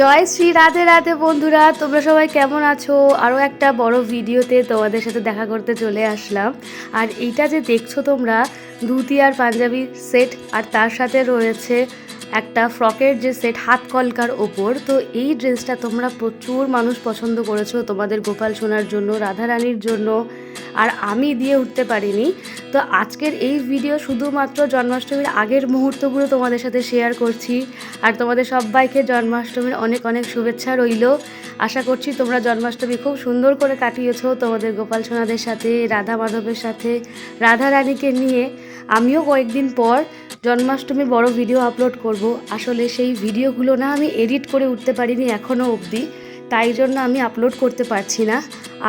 জয় শ্রী রাধে রাধে বন্ধুরা, তোমরা সবাই কেমন আছো? আরও একটা বড় ভিডিওতে তোমাদের সাথে দেখা করতে চলে আসলাম। আর এইটা যে দেখছ তোমরা ধুতি আর পাঞ্জাবি সেট, আর তার সাথে রয়েছে একটা ফ্রকের যে সেট, হাত কলকার ওপর। তো এই ড্রেসটা তোমরা প্রচুর মানুষ পছন্দ করেছ তোমাদের গোপাল সোনার জন্য, রাধারানীর জন্য, আর আমি দিয়ে উঠতে পারিনি। তো আজকের এই ভিডিও শুধুমাত্র জন্মাষ্টমীর আগের মুহূর্তগুলো তোমাদের সাথে শেয়ার করছি। আর তোমাদের সবাইকে জন্মাষ্টমীর অনেক অনেক শুভেচ্ছা রইল। আশা করছি তোমরা জন্মাষ্টমী খুব সুন্দর করে কাটিয়েছো তোমাদের গোপাল সোনাদের সাথে রাধা মাধবের সাথে রাধা রানীকে নিয়ে। আমিও কয়েকদিন পর জন্মাষ্টমী বড় ভিডিও আপলোড করব। আসলে সেই ভিডিওগুলো না আমি এডিট করে উঠতে পারিনি এখনও অবধি। তাই জন্য আমি আপলোড করতে পারছি না।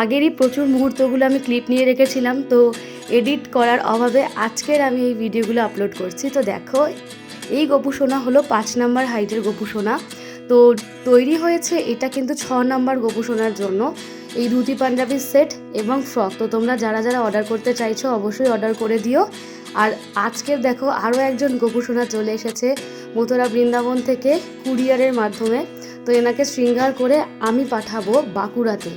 আগেরই প্রচুর মুহূর্তগুলো আমি ক্লিপ নিয়ে রেখেছিলাম, তো এডিট করার অভাবে আজকের আমি এই ভিডিওগুলো আপলোড করছি। তো দেখো, এই গোপুসোনা হলো পাঁচ নাম্বার হাইটের গোপুসোনা তো তৈরি হয়েছে এটা কিন্তু ছ নাম্বার গোপুসোনার জন্য। এই ধুতি পাঞ্জাবির সেট এবং ফ্রক তো তোমরা যারা যারা অর্ডার করতে চাইছো, অবশ্যই অর্ডার করে দিও। আর আজকের দেখো আরও একজন গোপুসোনা চলে এসেছে মথুরা বৃন্দাবন থেকে কুরিয়ারের মাধ্যমে। তো এনাকে শৃঙ্গার করে আমি পাঠাবো বাঁকুড়াতে।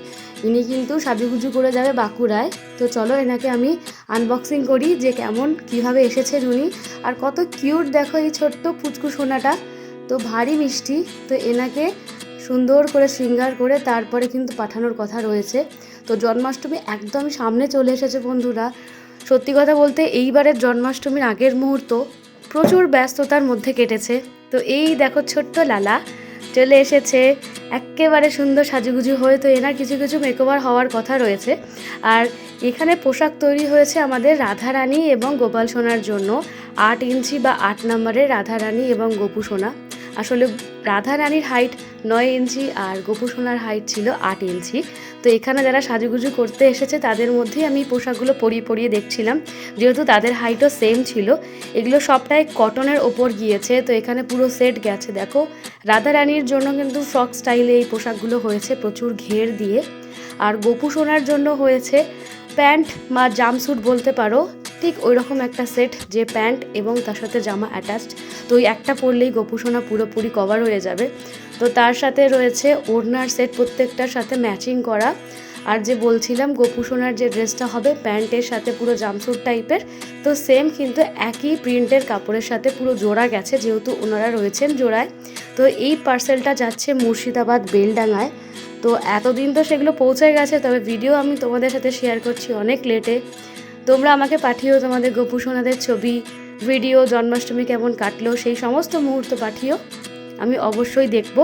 ইনি কিন্তু সাজুগুজু করে যাবে বাঁকুড়ায়। তো চলো এনাকে আমি আনবক্সিং করি যে কেমন, কীভাবে এসেছেন উনি। আর কত কিউট দেখো এই ছোট্ট পুচকু সোনাটা। তো ভারী মিষ্টি। তো এনাকে সুন্দর করে শৃঙ্গার করে তারপরে কিন্তু পাঠানোর কথা রয়েছে। তো জন্মাষ্টমী একদম সামনে চলে এসেছে বন্ধুরা। সত্যি কথা বলতে এইবারের জন্মাষ্টমীর আগের মুহূর্ত প্রচুর ব্যস্ততার মধ্যে কেটেছে। তো এই দেখো ছোট্ট লালা, চলে এসেছে। একেবারে সুন্দর সাজুগুজু হয়ে তো এনার কিছু কিছু মেকওভার হওয়ার কথা রয়েছে। আর এখানে পোশাক তৈরি হয়েছে আমাদের রাধারানী এবং গোপাল সোনার জন্য। আট ইঞ্চি বা আট নম্বরের রাধারানী এবং গোপু সোনা। আসলে রাধা রানীর হাইট নয় ইঞ্চি আর গোপু সোনার হাইট ছিল আট ইঞ্চি। তো এখানে যারা সাজুগুজু করতে এসেছে, তাদের মধ্যেই আমি পোশাকগুলো পরিয়ে পরিয়ে দেখছিলাম। যেহেতু তাদের হাইটও সেম ছিল, এগুলো সবটাই কটনের ওপর গিয়েছে। তো এখানে পুরো সেট গেছে, দেখো। রাধারানীর জন্য কিন্তু ফ্রক স্টাইলে এই পোশাকগুলো হয়েছে প্রচুর ঘের দিয়ে। আর গোপু সোনার জন্য হয়েছে প্যান্ট বা জামস্যুট বলতে পারো। ঠিক ওই রকম একটা সেট যে প্যান্ট এবং তার সাথে জামা অ্যাটাচড তো ওই একটা পরলেই গোপু সোনা পুরোপুরি কভার হয়ে যাবে। তো তার সাথে রয়েছে ওড়নার সেট প্রত্যেকটার সাথে ম্যাচিং করা। আর যে বলছিলাম গোপু সোনার যে ড্রেসটা হবে, প্যান্টের সাথে পুরো জামসুট টাইপের তো সেম কিন্তু একই প্রিন্টের কাপড়ের সাথে পুরো জোড়া গেছে, যেহেতু ওনারা রয়েছেন জোড়ায়। তো এই পার্সেলটা যাচ্ছে মুর্শিদাবাদ বেলডাঙায় তো এতদিন তো সেগুলো পৌঁছে গেছে, তবে ভিডিও আমি তোমাদের সাথে শেয়ার করছি অনেক লেটে তোমরা আমাকে পাঠিও তোমাদের গোপু সোনাদের ছবি ভিডিও জন্মাষ্টমী কেমন কাটলো, সেই সমস্ত মুহূর্ত পাঠিও আমি অবশ্যই দেখব।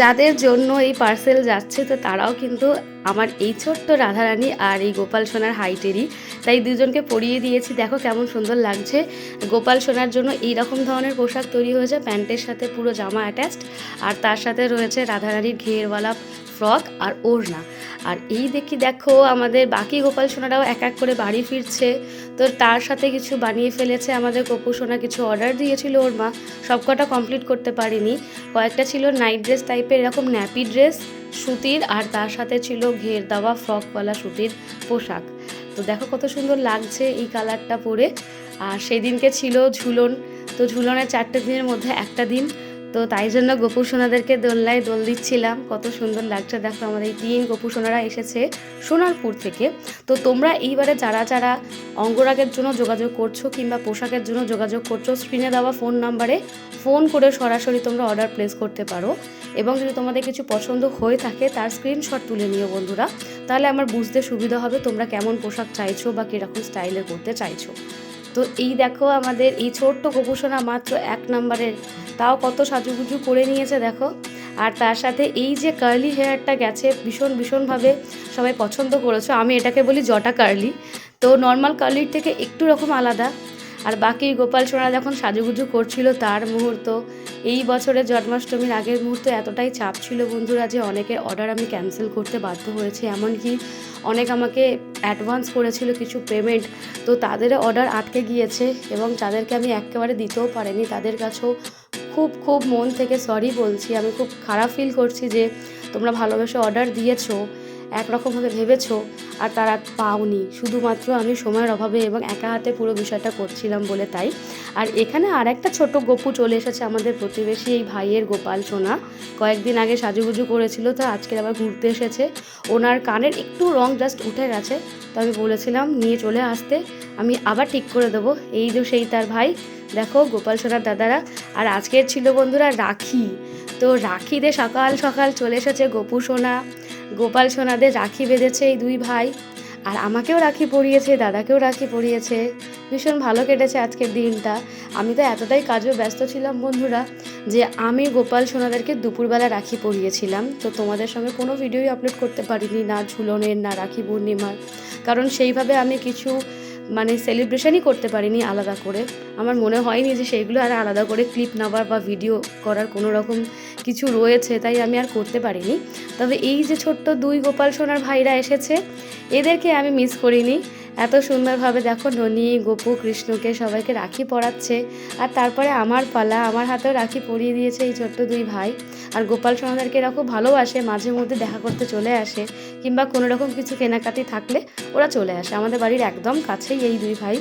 যাদের জন্য এই পার্সেল যাচ্ছে, তো তারাও কিন্তু আমার এই ছোট্ট রাধারানী আর এই গোপাল সোনার হাইটেরই। তাই দুজনকে পরিয়ে দিয়েছি। দেখো কেমন সুন্দর লাগছে। গোপাল সোনার জন্য এই রকম ধরনের পোশাক তৈরি হয়েছে, প্যান্টের সাথে পুরো জামা অ্যাটাচড আর তার সাথে রয়েছে রাধারানীর ঘেরওয়ালা ফ্রক আর ওড়না। আর এই দেখি দেখো, আমাদের বাকি গোপাল সোনারাও এক এক করে বাড়ি ফিরছে। তো তার সাথে কিছু বানিয়ে ফেলেছে। আমাদের কপু সোনা কিছু অর্ডার দিয়েছিল ওর মা। সবকটা কমপ্লিট করতে পারিনি। কয়েকটা ছিল নাইট ড্রেস টাইপের এরকম ন্যাপি ড্রেস সুতির, আর তার সাথে ছিল ঘের দেওয়া ফ্রকওয়ালা সুতির পোশাক। তো দেখো কত সুন্দর লাগছে এই কালারটা পরে। আর সেদিনকে ছিল ঝুলন। তো ঝুলনের চারটে দিনের মধ্যে একটা দিন। তো তাই জন্য গোপু সোনাদেরকে দোলনায় দোল দিচ্ছিলাম। কত সুন্দর লাগছে। দেখো আমাদের এই তিন গোপু সোনারা এসেছে সোনারপুর থেকে। তো তোমরা এইবারে যারা যারা অঙ্গরাগের জন্য যোগাযোগ করছ কিংবা পোশাকের জন্য যোগাযোগ করছ স্ক্রিনে দেওয়া ফোন নাম্বারে ফোন করে সরাসরি তোমরা অর্ডার প্লেস করতে পারো। এবং যদি তোমাদের কিছু পছন্দ হয়ে থাকে, তার স্ক্রিনশট তুলে নিও বন্ধুরা। তাহলে আমার বুঝতে সুবিধা হবে তোমরা কেমন পোশাক চাইছো বা কীরকম স্টাইলে করতে চাইছো। তো এই দেখো আমাদের, এই ছোট্ট গোপুসোনা মাত্র এক নম্বরের। তাও কত সাজুগুজু করে নিয়েছে দেখো। আর তার সাথে এই যে কার্লি হেয়ারটা গেছে, ভীষণ ভীষণভাবে সবাই পছন্দ করেছ। আমি এটাকে বলি জটা কার্লি তো নর্মাল কার্লির থেকে একটু রকম আলাদা। আর বাকি গোপাল সোনা যখন সাজুগুজু করছিল তার মুহূর্ত এই বছরের জন্মাষ্টমীর আগের মুহূর্তে এতটাই চাপ ছিল বন্ধুরা যে অনেকের অর্ডার আমি ক্যান্সেল করতে বাধ্য হয়েছি। এমনকি অনেক আমাকে অ্যাডভান্স করেছিল কিছু পেমেন্ট তো তাদের অর্ডার আটকে গিয়েছে এবং তাদেরকে আমি একেবারে দিতেও পারিনি। তাদের কাছেও খুব খুব মন থেকে সরি বলছি। আমি খুব খারাপ ফিল করছি যে তোমরা ভালোবেসে অর্ডার দিয়েছ। একরকমভাবে ভেবেছো আর তারা পাওনি। শুধুমাত্র আমি সময়ের অভাবে এবং একা হাতে পুরো বিষয়টা করছিলাম বলে তাই। আর এখানে আর একটা ছোট গপু চলে এসেছে আমাদের প্রতিবেশী এই ভাইয়ের গোপাল সোনা। কয়েকদিন আগে সাজুগুজু করেছিল, তো আজকে আবার ঘুরতে এসেছে। ওনার কানের একটু রং জাস্ট উঠে গেছে, তো আমি বলেছিলাম, নিয়ে চলে আসতে, আমি আবার ঠিক করে দেবো। এই যে সেই তার ভাই, দেখো গোপাল সোনার দাদারা। আর আজকের ছিল বন্ধুরা রাখি। তো রাখিতে সকাল সকাল চলে এসেছে গপু সোনা। গোপাল সোনাদের রাখি বেঁধেছে এই দুই ভাই। আর আমাকেও রাখি পরিয়েছে, দাদাকেও রাখি পরিয়েছে। ভীষণ ভালো কেটেছে আজকের দিনটা। আমি তো এতটাই কাজে ব্যস্ত ছিলাম বন্ধুরা, যে আমি গোপাল সোনাদেরকে দুপুরবেলা রাখি পরিয়েছিলাম। তো তোমাদের সঙ্গে কোনো ভিডিওই আপলোড করতে পারিনি, না ঝুলনের, না রাখি পূর্ণিমার। কারণ সেইভাবে আমি কিছু মানে সেলিব্রেশনই করতে পারিনি আলাদা করে। আমার মনে হয়নি যে সেইগুলো আর আলাদা করে ক্লিপ নেওয়ার বা ভিডিও করার কোনো রকম কিছু রয়েছে, তাই আমি আর করতে পারিনি। তবে এই যে ছোট্ট দুই গোপাল সোনার ভাইরা এসেছে, এদেরকে আমি মিস করিনি। এত সুন্দরভাবে দেখো ননি, গোপু, কৃষ্ণকে সবাইকে রাখি পরাচ্ছে। আর তারপরে আমার পালা, আমার হাতেও রাখি পরিয়ে দিয়েছে এই ছোট্ট দুই ভাই। আর গোপাল সোনাদেরকে এরা খুব ভালোবাসে, মাঝে মধ্যে দেখা করতে চলে আসে। কিংবা কোনো রকম কিছু কেনাকাটি থাকলে ওরা চলে আসে। আমাদের বাড়ির একদম কাছেই এই দুই ভাই।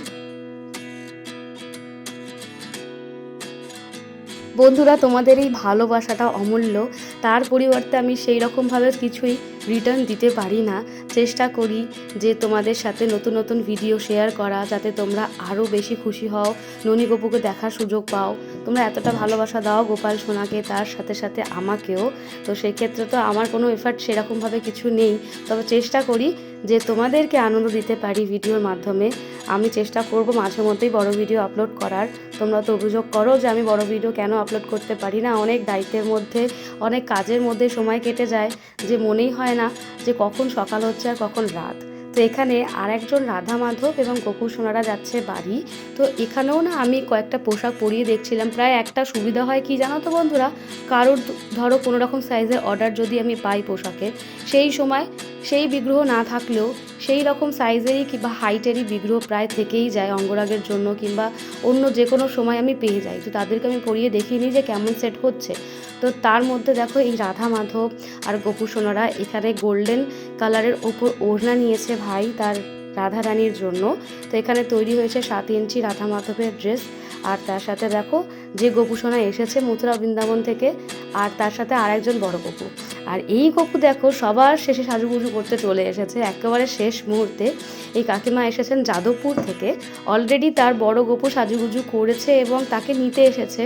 বন্ধুরা, তোমাদের এই ভালোবাসাটা অমূল্য। তার পরিবর্তে আমি সেই রকমভাবে কিছুই রিটার্ন দিতে পারি না, চেষ্টা করি যে তোমাদের সাথে নতুন নতুন ভিডিও শেয়ার করা, যাতে তোমরা আরও বেশি খুশি হও, ননী গপুকে দেখার সুযোগ পাও। তোমরা এতটা ভালোবাসা দাও গোপাল সোনাকে, তার সাথে সাথে আমাকেও। তো সেক্ষেত্রে তো আমার কোনো এফার্ট সেরকমভাবে কিছু নেই। তবে চেষ্টা করি যে তোমাদেরকে আনন্দ দিতে পারি ভিডিওর মাধ্যমে। আমি চেষ্টা করব মাঝে মধ্যেই বড় ভিডিও আপলোড করার। তোমরা তো অভিযোগ করো যে আমি বড় ভিডিও কেন আপলোড করতে পারি না? অনেক দায়িত্বের মধ্যে, অনেক কাজের মধ্যে সময় কেটে যায়। যে মনেই হয় না যে কখন সকাল হচ্ছে আর কখন রাত। তো এখানে আর একজন রাধা মাধব এবং গোকুল সোনারা যাচ্ছে বাড়ি। তো এখানেও না আমি কয়েকটা পোশাক পরিয়ে দেখছিলাম। প্রায় একটা সুবিধা হয় কি জানো তো বন্ধুরা? কারোর ধরো কোনোরকম সাইজের অর্ডার যদি আমি পাই পোশাকের, সেই সময় সেই বিগ্রহ না থাকলেও সেই রকম সাইজেরই কিংবা হাইটেরই বিগ্রহ প্রায় থেকেই যায় অঙ্গরাগের জন্য কিংবা অন্য যে কোনো সময় আমি পেয়ে যাই। তো তাদেরকে আমি পরিয়ে দেখিয়ে নিই যে কেমন সেট হচ্ছে। তো তার মধ্যে দেখো এই রাধা মাধব আর গোপু সোনারা এখানে গোল্ডেন কালারের ওপর ওড়না নিয়েছে ভাই তার রাধা রানীর জন্য। তো এখানে তৈরি হয়েছে সাত ইঞ্চি রাধা মাধবের ড্রেস আর তার সাথে দেখো যে গোপু সোনা এসেছে মথুরা বৃন্দাবন থেকে আর তার সাথে আরেকজন বড় গোপু। আর এই গপু দেখো সবার শেষে সাজুগুজু করতে চলে এসেছে, একেবারে শেষ মুহূর্তে। এই কাকিমা এসেছেন যাদবপুর থেকে। অলরেডি তার বড় গপু সাজুগুজু করেছে এবং তাকে নিতে এসেছে।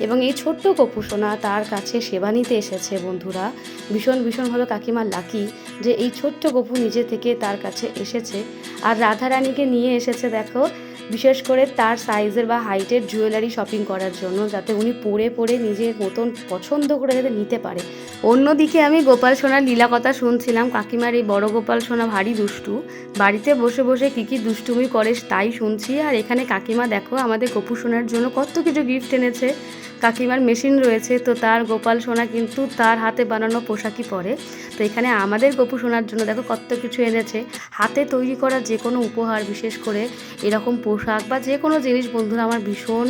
এবং এই ছোট্ট গপু সোনা তার কাছে সেবা নিতে এসেছে, বন্ধুরা। ভীষণ ভীষণভাবে কাকিমা লাকি যে এই ছোট্ট গপু নিজে থেকে তার কাছে এসেছে। আর রাধারানীকে নিয়ে এসেছে, দেখো বিশেষ করে তার সাইজের বা হাইটের জুয়েলারি শপিং করার জন্য, যাতে উনি পরে পরে নিজের মতন পছন্দ করে যাতে নিতে পারে। অন্যদিকে আমি গোপাল সোনার লীলা কথা শুনছিলাম, কাকিমার এই বড় গোপাল সোনা ভারী দুষ্টু। বাড়িতে বসে বসে কী কী দুষ্টুমি করে তাই শুনছি, আর এখানে কাকিমা দেখো আমাদের গোপু সোনার জন্য কত কিছু গিফট এনেছে। কাকিমার মেশিন রয়েছে, তো তার গোপাল সোনা কিন্তু তার হাতে বানানো পোশাকই পরে। তো এখানে আমাদের গোপু সোনার জন্য দেখো কত কিছু এনেছে। হাতে তৈরি করা যে কোনো উপহার, বিশেষ করে এরকম পোশাক বা যে কোনো জিনিস, বন্ধুরা, আমার ভীষণ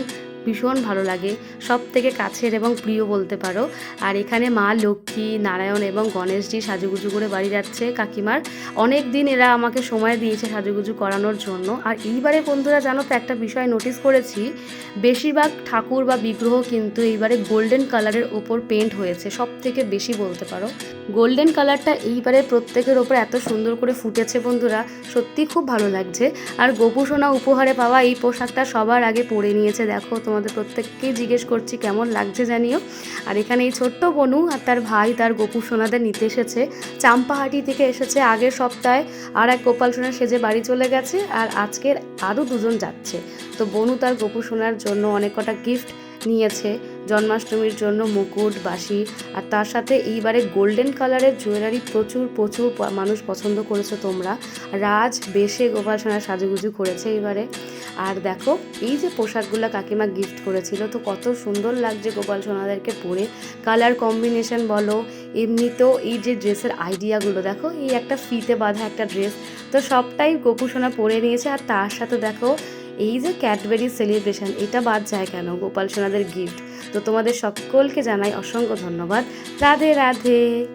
ভীষণ ভালো লাগে। সব থেকে কাছের এবং প্রিয় বলতে পারো। আর এখানে মা লক্ষ্মী, নারায়ণ এবং গণেশজি সাজুগুজু করে বাড়ি যাচ্ছে কাকিমার। অনেক দিন এরা আমাকে সময় দিয়েছে সাজুগুজু করানোর জন্য। আর এইবারে বন্ধুরা জানো তো একটা বিষয় নোটিস করেছি। বেশিরভাগ ঠাকুর বা বিগ্রহ কিন্তু এইবারে গোল্ডেন কালারের ওপর পেন্ট হয়েছে সব থেকে বেশি বলতে পারো। গোল্ডেন কালারটা এইবারে প্রত্যেকের ওপর এত সুন্দর করে ফুটেছে বন্ধুরা সত্যি খুব ভালো লাগছে। আর গোপুসোনা উপহারে পাওয়া এই পোশাকটা সবার আগে পরে নিয়েছে, দেখো তোমাদের প্রত্যেককেই জিজ্ঞেস করছি কেমন লাগছে জানিও। আর এখানে এই ছোট্ট বনু আর তার ভাই, তার গোপু সোনাদের নিতে এসেছে। চাম্পাহাটি থেকে এসেছে আগের সপ্তাহে। আর এক গোপাল সোনা সেজে বাড়ি চলে গেছে আর আজকের আরও দুজন যাচ্ছে। তো বনু তার গোপু সোনার জন্য অনেক কটা গিফট নিয়েছে। জন্মাষ্টমীর জন্য মুকুট বাসি আর তার সাথে এইবারে গোল্ডেন কালারের জুয়েলারি প্রচুর প্রচুর মানুষ পছন্দ করেছ তোমরা। রাজ বেশে গোপাল সোনার সাজুগুজু করেছে এবারে আর দেখো, এই যে পোশাকগুলো কাকিমা গিফট করেছিল, তো কত সুন্দর লাগছে গোপাল সোনাদেরকে পরে। কালার কম্বিনেশন বলো, এমনিতেও এই যে ড্রেসের আইডিয়াগুলো দেখো, এই একটা ফিতে বাঁধা একটা ড্রেস তো সবটাই গোপু সোনা পরে নিয়েছে। আর তার সাথে দেখো এই যে ক্যাডবেরি সেলিব্রেশন এটা বাদ যায় কেন? গোপাল সোনাদের গিফট তো তোমাদের সকলকে জানাই অসংখ্য ধন্যবাদ। রাধে রাধে।